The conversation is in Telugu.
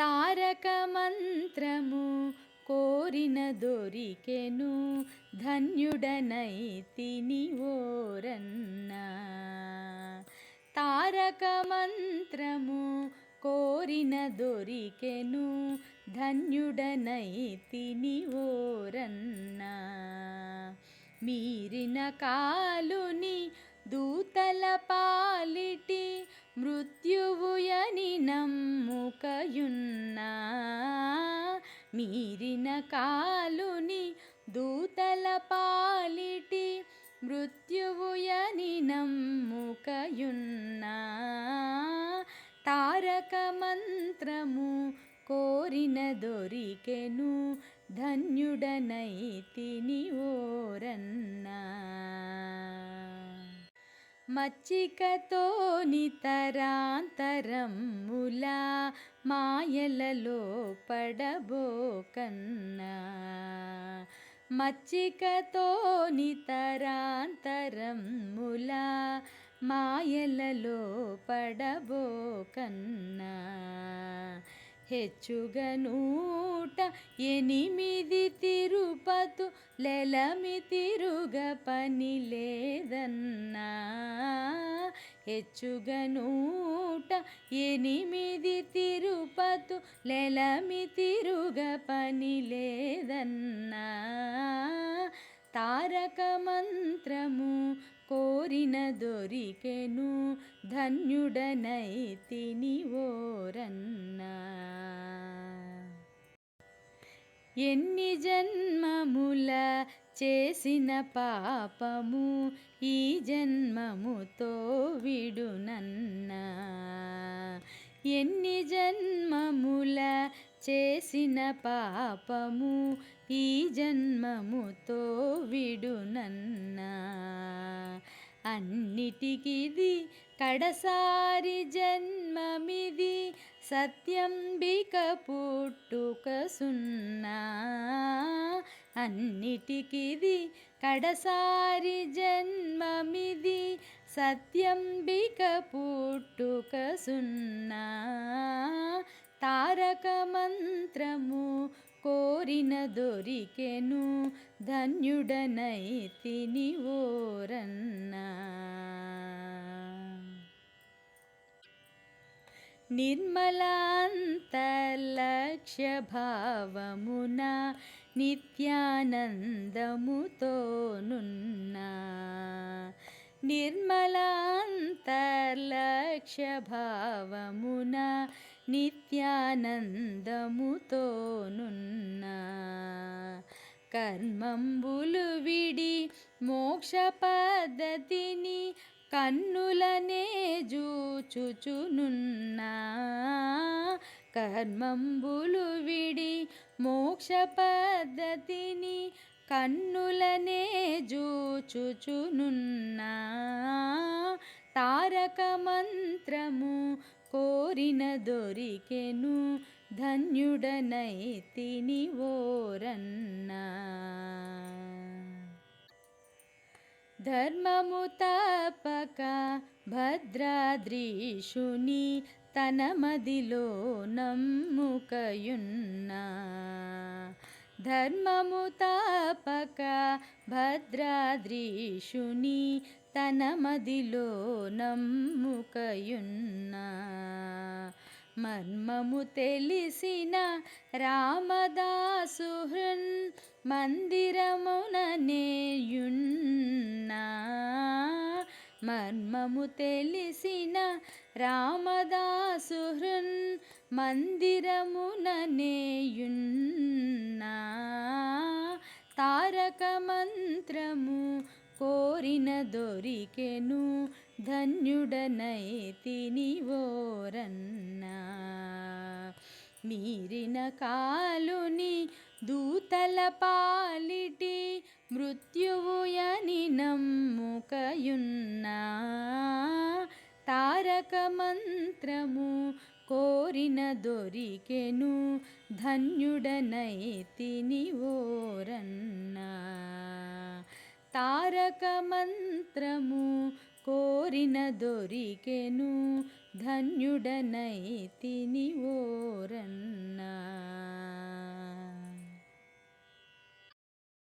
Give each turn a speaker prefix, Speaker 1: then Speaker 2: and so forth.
Speaker 1: తారక మంత్రము కోరిన దొరికెను ధన్యుడనైతిని ఓరన్నా. తారక మంత్రము కోరిన దొరికెను ధన్యుడనైతిని ఓరన్నా. మీరిన కాలుని దూతల పాలిటి మృత్యువుయని నమ్ముకయున్నా మీరిన కాలుని దూతల పాలిటి మృత్యువుయని నమ్ముకయున్నా తారక మంత్రము కోరిన దొరికెను ధన్యుడనైతిని ఓరన్నా. మచ్చికతో నితరాంతరముల మాయలలో పడబోకన్నా మచ్చికతో నితరాంతరముల మాయలలో పడబోకన్నా హెచ్చుగనూట ఎనిమిది తిరుపతు లెలమి తిరుగ పని లేదన్నా. హెచ్చుగనూట ఎనిమిది తిరుపతు లెలమి తిరుగ పని లేదన్నా. తారక మంత్రము కోరిన దొరికెను ధన్యుడనైతిని ఓర ఎన్ని జన్మముల చేసిన పాపము ఈ జన్మముతో విడునన్నా ఎన్ని జన్మముల చేసిన పాపము ఈ జన్మముతో విడునన్నా అన్నిటికిది కడసారి జన్మ సత్యంబిక పుట్టుక సున్నా. అన్నిటికిది కడసారి జన్మమిది. సత్యంబిక పుట్టుక సున్నా. తారక మంత్రము కోరిన దొరికెను. ధన్యుడనైతిని ఓరన్నా. నిర్మలాంతర్లక్ష్యభావమున నిత్యానందముతోనున్నా నిర్మలాంతర్లక్ష్య నిత్యానందముతోనున్నా కర్మంబులు విడి మోక్ష పద్ధతిని కన్నులనే జూచుచునున్నా. కర్మంబులు విడి మోక్ష పద్ధతిని కన్నులనే జూచుచునున్నా. తారక మంత్రము కోరిన దొరికెను ధన్యుడనైతిని ఓరన్నా. ధర్మము తపక భద్రాద్రీషుని తన మదిలో నమ్ముకయున్నా. ధర్మము తపక భద్రాద్రీషుని తన మదిలో నమ్ముకయున్నా. మర్మము తెలిసిన రామదాసుహృన్ మందిరముననేయున్నా. మర్మము తెలిసిన రామదాసుహృన్ మందిరముననేయున్నా. తారక మంత్రము కోరిన దొరికెను ధన్యుడనైతిని ఓరన్నా మీరిన కాలుని దూతల పాలిటి మృత్యువుయని నమ్ముకయున్నా. తారక మంత్రము కోరిన దొరికెను ధన్యుడనైతిని ఓరన్నా. తారక మంత్రము కోరిన దొరికెను ధన్యుడనైతిని ఓరన్నా.